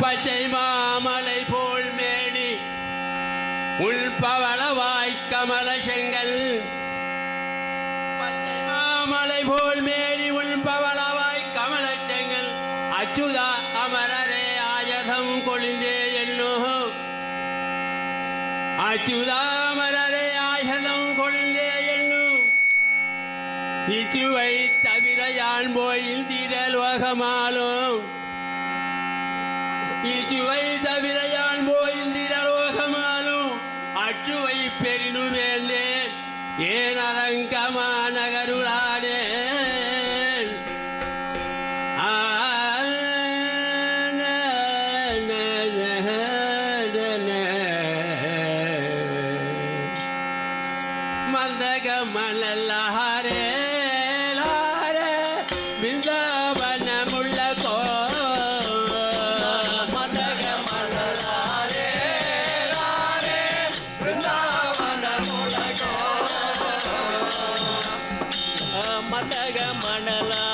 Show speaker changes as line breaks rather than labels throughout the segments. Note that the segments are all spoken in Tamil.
பச்சை மாமலை போல் மேனி உள்பவளவாய் கமல செங்கல். பச்சை மாமலை போல் மேனி உள்பவளவாய் கமல செங்கல். அச்சுதா அமரரே ஆயதம் கொழுந்தே என்னோ. அச்சுதாமரரே ஆயதம் கொழுந்தே என்னோ. இச்சுவை தவிர யான் போயில் திரலோகமாலும் ఇటువైత విరయాన్ పోయిందిరలోకమాను అటువై పెరిను మేలే ఏ నరంకమా నగరులాడే மந்தக மணல்லாரே பாதக மணலா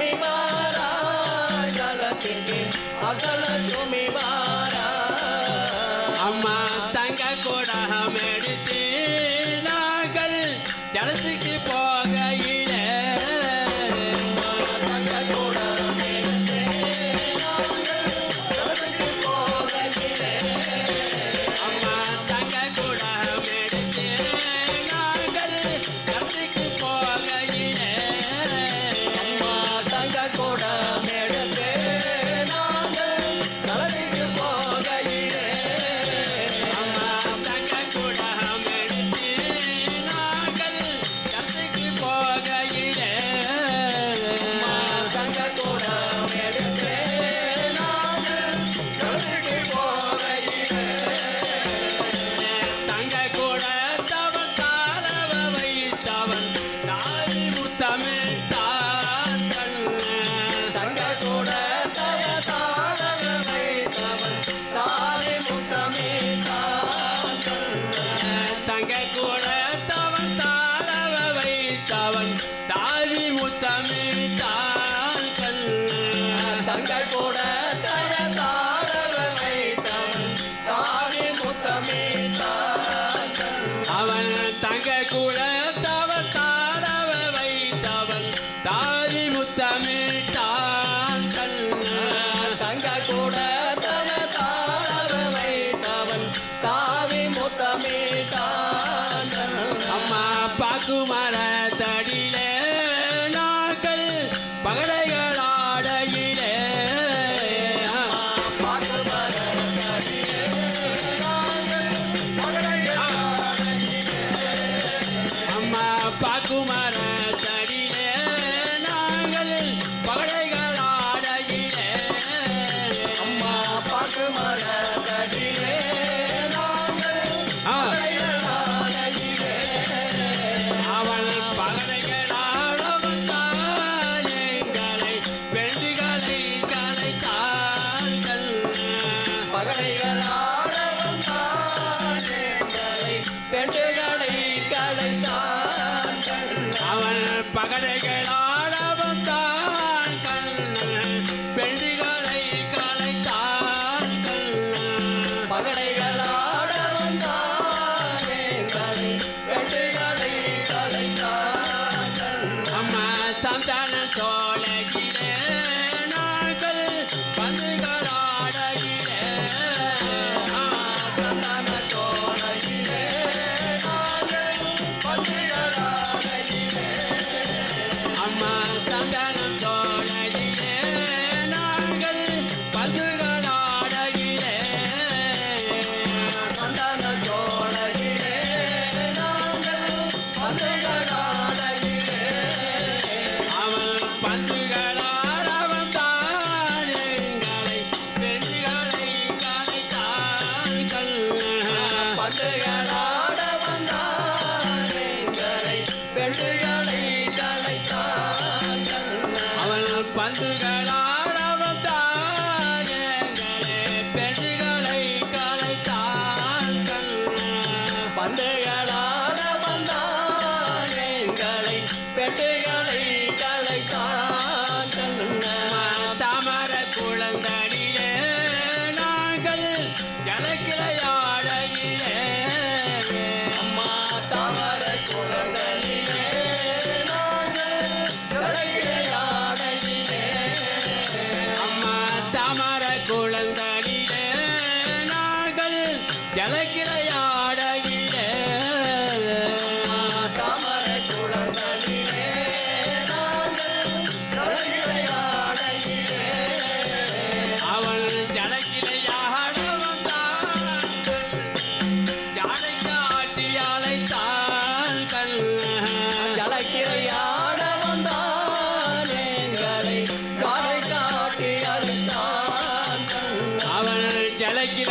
me my குணத்தவன்
தாழவ வைத்தவன் தாவி
முத்தமிழ் Paco Mar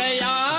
ગયા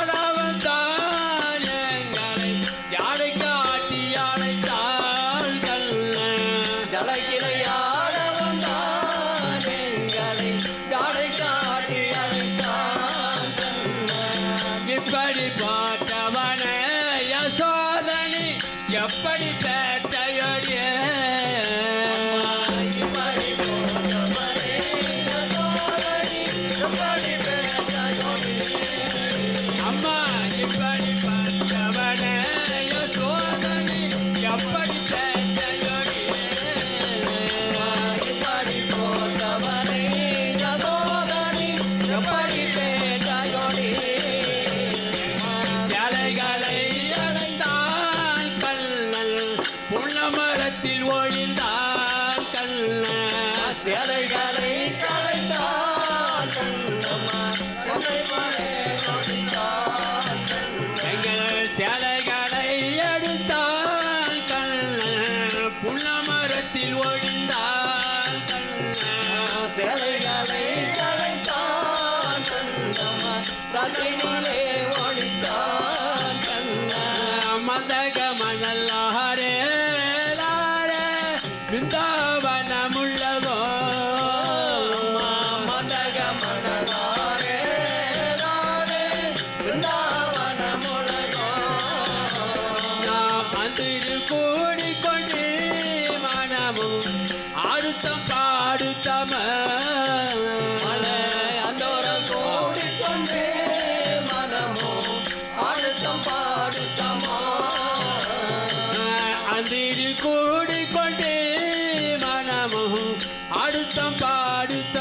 திரு
கூடி
கொண்டு மனமும் ஆடுத்தம் பாடுத்தம.
அந்தோரம் கூடி கொண்டு
மனமும் ஆடுத்தம் பாடுத்தமா. அந்திரு கூடி கொண்டு மனமும் ஆடுத்தம் பாடுத்த